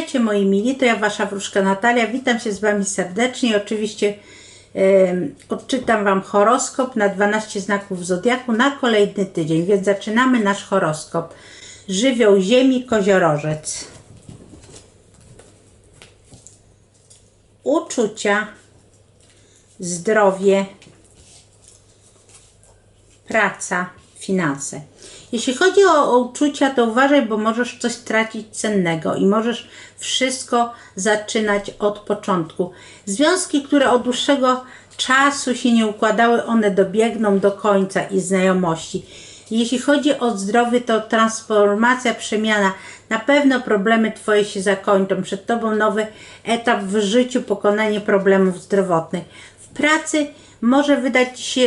Witajcie moi mili, to ja Wasza wróżka Natalia, witam się z Wami serdecznie. Oczywiście em, odczytam Wam horoskop na 12 znaków Zodiaku na kolejny tydzień, więc zaczynamy nasz horoskop. Żywioł Ziemi, Koziorożec. Uczucia, zdrowie, praca, finanse. Jeśli chodzi o, o uczucia, to uważaj, bo możesz coś stracić cennego i możesz wszystko zaczynać od początku. Związki, które od dłuższego czasu się nie układały, one dobiegną do końca i znajomości. Jeśli chodzi o zdrowie, to transformacja, przemiana. Na pewno problemy Twoje się zakończą. Przed Tobą nowy etap w życiu, pokonanie problemów zdrowotnych. W pracy może wydać się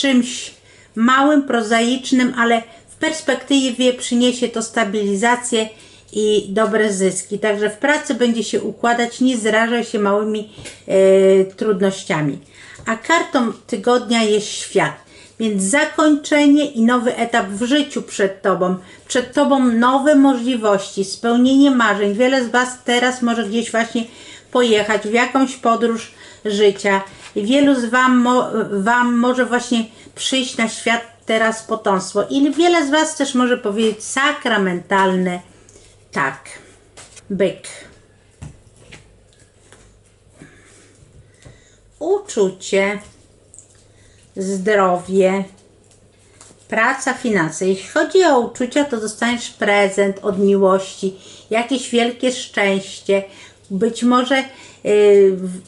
czymś małym, prozaicznym, ale perspektywie przyniesie to stabilizację i dobre zyski. Także w pracy będzie się układać, nie zrażaj się małymi e, trudnościami. A kartą tygodnia jest świat. Więc zakończenie i nowy etap w życiu przed Tobą. Przed Tobą nowe możliwości, spełnienie marzeń. Wiele z Was teraz może gdzieś właśnie pojechać w jakąś podróż życia. Wielu z wam, mo, wam może właśnie przyjść na świat teraz potomstwo. I wiele z Was też może powiedzieć sakramentalne tak. Byk. Uczucie, zdrowie, praca, finanse. Jeśli chodzi o uczucia, to dostaniesz prezent od miłości, jakieś wielkie szczęście. Być może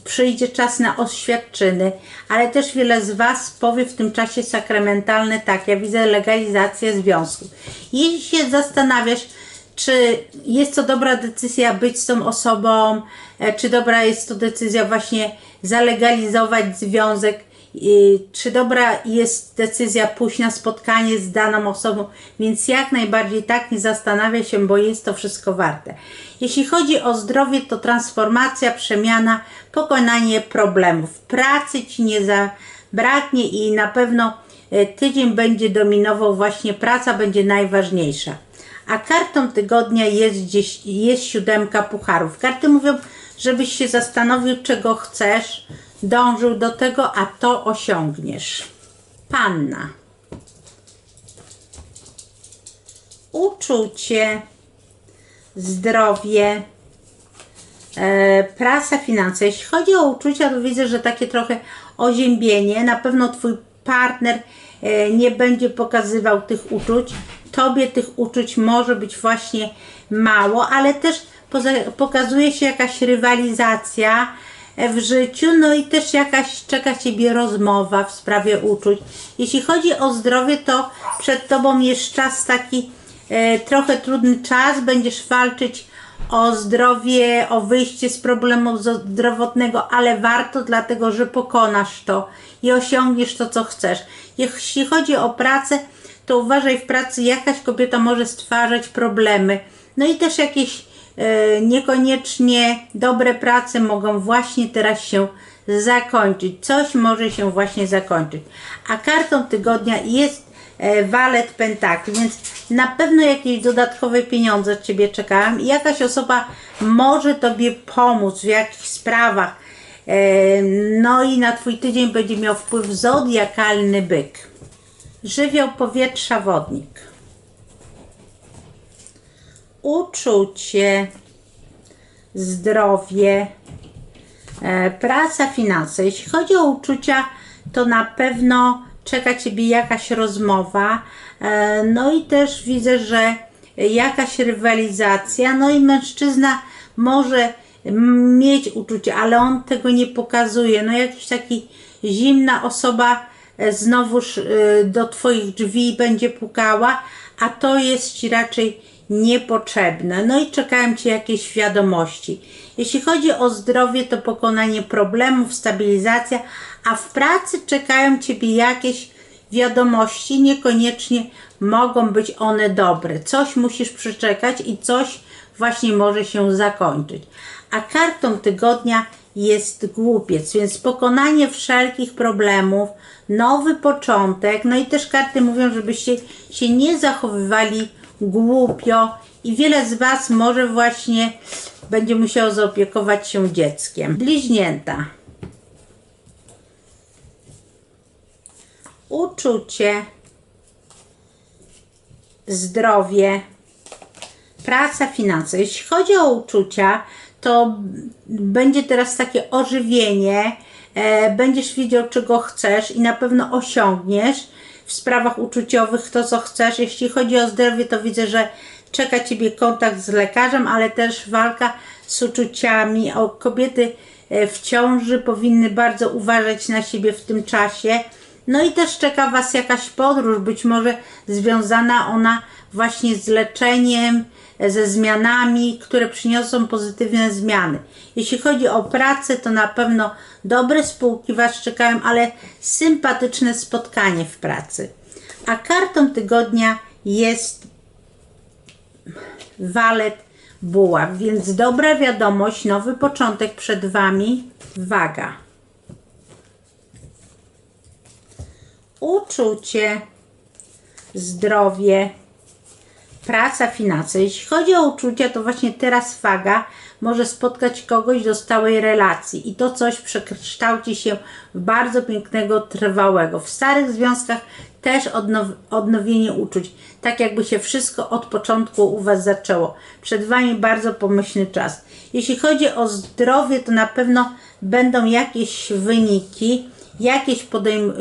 przyjdzie czas na oświadczyny, ale też wiele z Was powie w tym czasie sakramentalne tak. Ja widzę legalizację związku. Jeśli się zastanawiasz, czy jest to dobra decyzja być z tą osobą, e, czy dobra jest to decyzja właśnie zalegalizować związek, czy dobra jest decyzja pójść na spotkanie z daną osobą, więc jak najbardziej tak, nie zastanawia się, bo jest to wszystko warte. Jeśli chodzi o zdrowie, to transformacja, przemiana, pokonanie problemów. Pracy Ci nie zabraknie i na pewno e, tydzień będzie dominował właśnie praca, będzie najważniejsza. A kartą tygodnia jest gdzieś, jest siódemka pucharów. Karty mówią, żebyś się zastanowił, czego chcesz, dążył do tego, a to osiągniesz. Panna. Uczucie, zdrowie, e, prasa, finanse. Jeśli chodzi o uczucia, to widzę, że takie trochę oziębienie. Na pewno Twój partner e, nie będzie pokazywał tych uczuć. Tobie tych uczuć może być właśnie mało, ale też pokazuje się jakaś rywalizacja w życiu, no i też jakaś czeka Ciebie rozmowa w sprawie uczuć. Jeśli chodzi o zdrowie, to przed Tobą jest czas taki e, trochę trudny czas, będziesz walczyć o zdrowie, o wyjście z problemu zdrowotnego, ale warto, dlatego że pokonasz to i osiągniesz to, co chcesz. Jeśli chodzi o pracę, to uważaj w pracy, jakaś kobieta może stwarzać problemy. No i też jakieś niekoniecznie dobre prace mogą właśnie teraz się zakończyć. Coś może się właśnie zakończyć. A kartą tygodnia jest e, walet pentakli, więc na pewno jakieś dodatkowe pieniądze od Ciebie czekałam i jakaś osoba może Tobie pomóc w jakichś sprawach. E, no i na Twój tydzień będzie miał wpływ zodiakalny byk. Żywioł powietrza wodnik. Uczucie, zdrowie, e, praca, finanse. Jeśli chodzi o uczucia, to na pewno czeka Ciebie jakaś rozmowa. E, no i też widzę, że jakaś rywalizacja. No i mężczyzna może mieć uczucie, ale on tego nie pokazuje. No jakiś taki zimna osoba e, znowuż do Twoich drzwi będzie pukała, a to jest Ci raczej niepotrzebne. No i czekają Cię jakieś wiadomości. Jeśli chodzi o zdrowie, to pokonanie problemów, stabilizacja, a w pracy czekają Ciebie jakieś wiadomości, niekoniecznie mogą być one dobre. Coś musisz przeczekać i coś właśnie może się zakończyć. A kartą tygodnia jest głupiec, więc pokonanie wszelkich problemów, nowy początek, no i też karty mówią, żebyście się nie zachowywali głupio i wiele z Was może właśnie będzie musiał zaopiekować się dzieckiem. Bliźnięta. Uczucie, zdrowie, praca, finanse. Jeśli chodzi o uczucia, to będzie teraz takie ożywienie, e, będziesz wiedział, czego chcesz i na pewno osiągniesz w sprawach uczuciowych to, co chcesz. Jeśli chodzi o zdrowie, to widzę, że czeka Ciebie kontakt z lekarzem, ale też walka z uczuciami. O, kobiety e, w ciąży powinny bardzo uważać na siebie w tym czasie. No i też czeka Was jakaś podróż, być może związana ona właśnie z leczeniem, ze zmianami, które przyniosą pozytywne zmiany. Jeśli chodzi o pracę, to na pewno dobre spółki Was czekają, ale sympatyczne spotkanie w pracy. A kartą tygodnia jest walet buław, więc dobra wiadomość, nowy początek przed Wami. Waga. Uczucie, zdrowie, praca, finanse. Jeśli chodzi o uczucia, to właśnie teraz waga może spotkać kogoś do stałej relacji i to coś przekształci się w bardzo pięknego, trwałego. W starych związkach też odnow odnowienie uczuć, tak jakby się wszystko od początku u Was zaczęło. Przed Wami bardzo pomyślny czas. Jeśli chodzi o zdrowie, to na pewno będą jakieś wyniki, jakieś podejm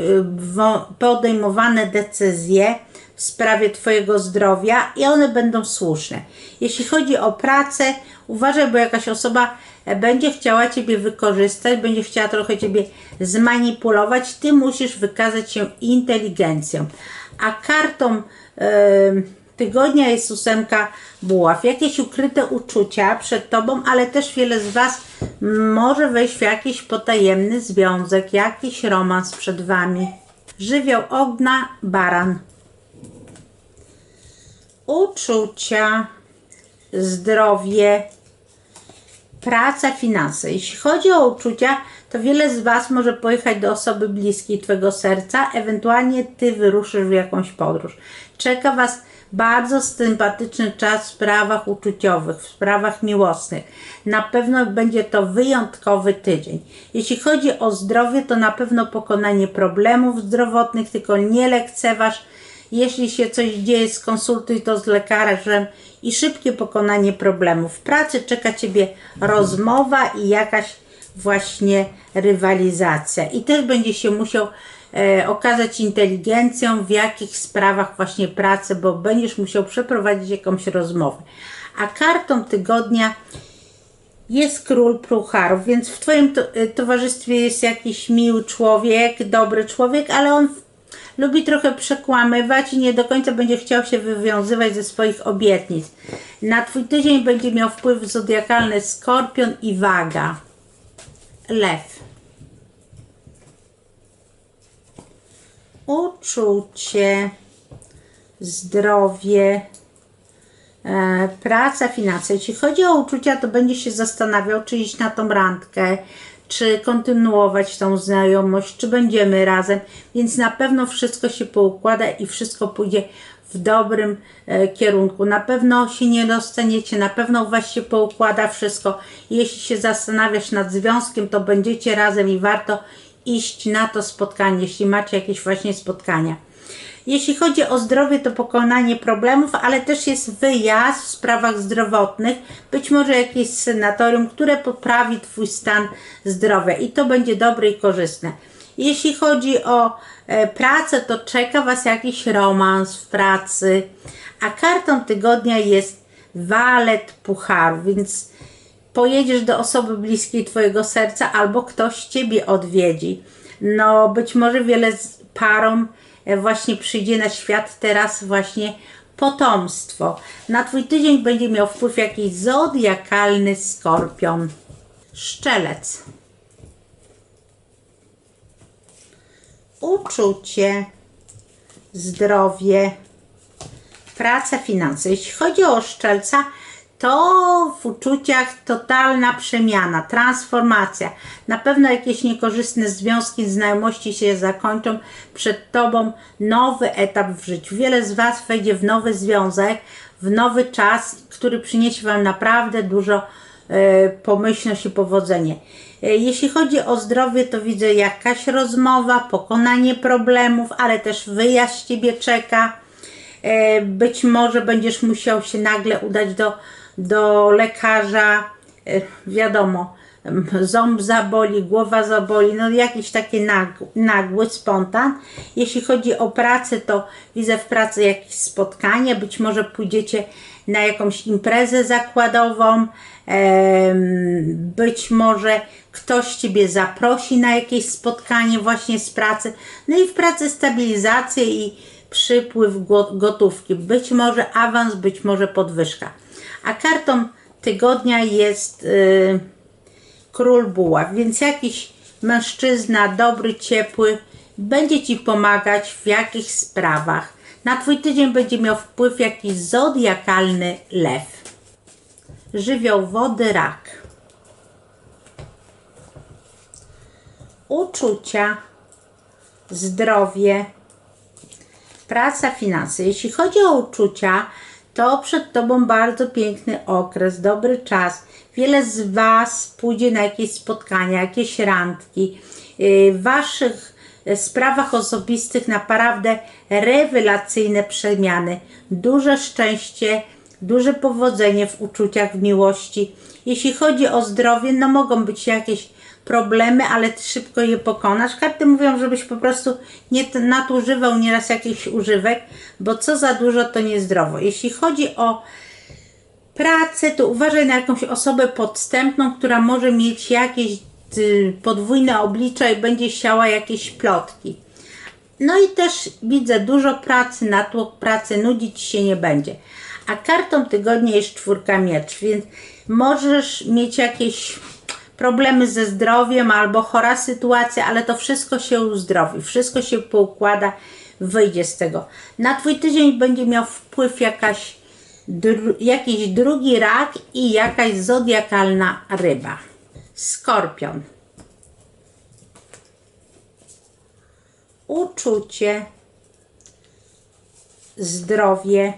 podejmowane decyzje, w sprawie Twojego zdrowia i one będą słuszne. Jeśli chodzi o pracę, uważaj, bo jakaś osoba e, będzie chciała Ciebie wykorzystać, będzie chciała trochę Ciebie zmanipulować. Ty musisz wykazać się inteligencją. A kartą yy, tygodnia jest ósemka buław. Jakieś ukryte uczucia przed Tobą, ale też wiele z Was może wejść w jakiś potajemny związek, jakiś romans przed Wami. Żywioł ogna, baran uczucia, zdrowie, praca, finanse. Jeśli chodzi o uczucia, to wiele z Was może pojechać do osoby bliskiej Twojego serca, ewentualnie Ty wyruszysz w jakąś podróż. Czeka Was bardzo sympatyczny czas w sprawach uczuciowych, w sprawach miłosnych. Na pewno będzie to wyjątkowy tydzień. Jeśli chodzi o zdrowie, to na pewno pokonanie problemów zdrowotnych, tylko nie lekceważ jeśli się coś dzieje, skonsultuj to z lekarzem i szybkie pokonanie problemów. W pracy czeka Ciebie rozmowa i jakaś właśnie rywalizacja. I też będzie się musiał e, okazać inteligencją w jakich sprawach właśnie pracy, bo będziesz musiał przeprowadzić jakąś rozmowę. A kartą tygodnia jest król pucharów, więc w Twoim e, towarzystwie jest jakiś miły człowiek, dobry człowiek, ale on lubi trochę przekłamywać i nie do końca będzie chciał się wywiązywać ze swoich obietnic. Na Twój tydzień będzie miał wpływ zodiakalny Skorpion i Waga. Lew. Uczucie, zdrowie, e, praca, finanse. Jeśli chodzi o uczucia, to będzie się zastanawiał, czy iść na tą randkę, czy kontynuować tą znajomość, czy będziemy razem, więc na pewno wszystko się poukłada i wszystko pójdzie w dobrym e, kierunku. Na pewno się nie dostaniecie, na pewno u Was się poukłada wszystko. Jeśli się zastanawiasz nad związkiem, to będziecie razem i warto iść na to spotkanie, jeśli macie jakieś właśnie spotkania. Jeśli chodzi o zdrowie, to pokonanie problemów, ale też jest wyjazd w sprawach zdrowotnych, być może jakieś senatorium, które poprawi Twój stan zdrowia i to będzie dobre i korzystne. Jeśli chodzi o e, pracę, to czeka Was jakiś romans w pracy, a kartą tygodnia jest walet pucharu, więc pojedziesz do osoby bliskiej Twojego serca albo ktoś Ciebie odwiedzi. No, być może wiele parom właśnie przyjdzie na świat teraz właśnie potomstwo. Na Twój tydzień będzie miał wpływ jakiś zodiakalny skorpion. Szczelec. Uczucie, zdrowie, praca, finanse. Jeśli chodzi o szczelca, to w uczuciach totalna przemiana, transformacja. Na pewno jakieś niekorzystne związki, znajomości się zakończą. Przed Tobą nowy etap w życiu. Wiele z Was wejdzie w nowy związek, w nowy czas, który przyniesie Wam naprawdę dużo e, pomyślność i powodzenie. E, Jeśli chodzi o zdrowie, to widzę jakaś rozmowa, pokonanie problemów, ale też wyjazd Ciebie czeka. E, Być może będziesz musiał się nagle udać do, do lekarza. E, Wiadomo, ząb zaboli, głowa zaboli, no jakiś taki nag- nagły spontan. Jeśli chodzi o pracę, to widzę w pracy jakieś spotkanie, być może pójdziecie na jakąś imprezę zakładową, być może ktoś Ciebie zaprosi na jakieś spotkanie właśnie z pracy. No i w pracy stabilizację i przypływ go- gotówki. Być może awans, być może podwyżka. A kartą tygodnia jest y, król buław, więc jakiś mężczyzna dobry, ciepły będzie Ci pomagać w jakichś sprawach. Na Twój tydzień będzie miał wpływ jakiś zodiakalny lew. Żywioł wody rak. Uczucia, zdrowie, praca, finanse. Jeśli chodzi o uczucia, to przed Tobą bardzo piękny okres, dobry czas. Wiele z Was pójdzie na jakieś spotkania, jakieś randki. Yy, W Waszych e, sprawach osobistych naprawdę rewelacyjne przemiany. Duże szczęście, duże powodzenie w uczuciach, w miłości. Jeśli chodzi o zdrowie, no mogą być jakieś problemy, ale ty szybko je pokonasz. Karty mówią, żebyś po prostu nie nadużywał nieraz jakichś używek, bo co za dużo to niezdrowo. Jeśli chodzi o pracę, to uważaj na jakąś osobę podstępną, która może mieć jakieś y, podwójne oblicza i będzie siała jakieś plotki. No i też widzę dużo pracy, natłok pracy, nudzić się nie będzie. A kartą tygodnia jest czwórka miecz, więc możesz mieć jakieś problemy ze zdrowiem albo chora sytuacja, ale to wszystko się uzdrowi, wszystko się poukłada, wyjdzie z tego. Na Twój tydzień będzie miał wpływ jakaś, jakiś drugi rak i jakaś zodiakalna ryba. Skorpion. Uczucie, zdrowie,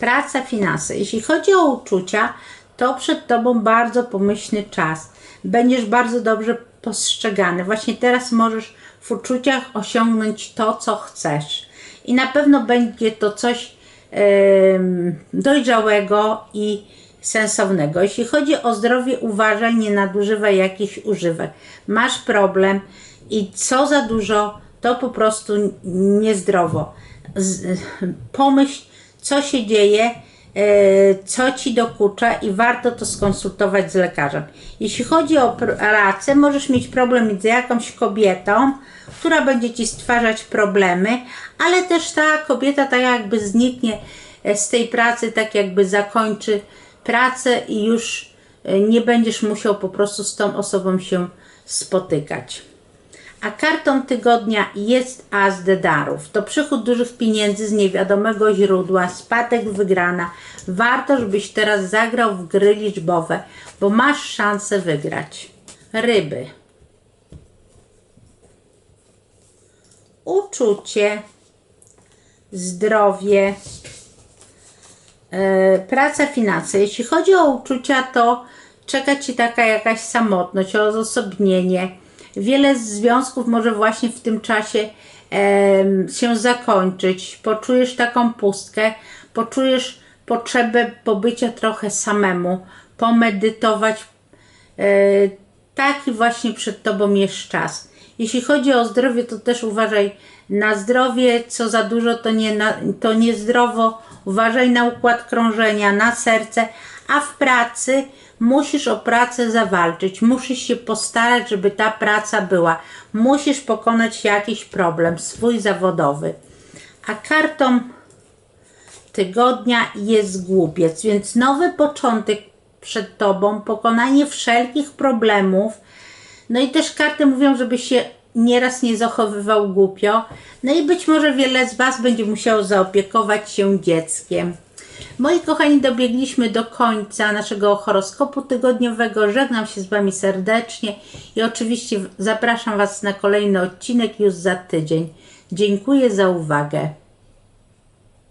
praca, finanse. Jeśli chodzi o uczucia, to przed Tobą bardzo pomyślny czas. Będziesz bardzo dobrze postrzegany. Właśnie teraz możesz w uczuciach osiągnąć to, co chcesz. I na pewno będzie to coś em, dojrzałego i sensownego. Jeśli chodzi o zdrowie, uważaj, nie nadużywaj jakichś używek. Masz problem i co za dużo, to po prostu niezdrowo. Z, pomyśl, co się dzieje, co ci dokucza i warto to skonsultować z lekarzem. Jeśli chodzi o pr- pracę, możesz mieć problem z jakąś kobietą, która będzie ci stwarzać problemy, ale też ta kobieta tak jakby zniknie e, z tej pracy, tak jakby zakończy pracę i już e, nie będziesz musiał po prostu z tą osobą się spotykać. A kartą tygodnia jest as dedarów. To przychód dużych pieniędzy z niewiadomego źródła, spadek wygrana. Warto, żebyś teraz zagrał w gry liczbowe, bo masz szansę wygrać. Ryby. Uczucie, zdrowie, e, praca, finanse. Jeśli chodzi o uczucia, to czeka Ci taka jakaś samotność, odosobnienie. Wiele związków może właśnie w tym czasie em, się zakończyć. Poczujesz taką pustkę, poczujesz potrzebę pobycia trochę samemu, pomedytować. E, taki właśnie przed Tobą jest czas. Jeśli chodzi o zdrowie, to też uważaj na zdrowie, co za dużo to, nie na, to niezdrowo. Uważaj na układ krążenia, na serce, a w pracy musisz o pracę zawalczyć, musisz się postarać, żeby ta praca była. Musisz pokonać jakiś problem swój zawodowy. A kartą tygodnia jest głupiec, więc nowy początek przed Tobą, pokonanie wszelkich problemów. No i też karty mówią, żeby się nieraz nie zachowywał głupio. No i być może wiele z Was będzie musiało zaopiekować się dzieckiem. Moi kochani, dobiegliśmy do końca naszego horoskopu tygodniowego. Żegnam się z Wami serdecznie i oczywiście zapraszam Was na kolejny odcinek już za tydzień. Dziękuję za uwagę.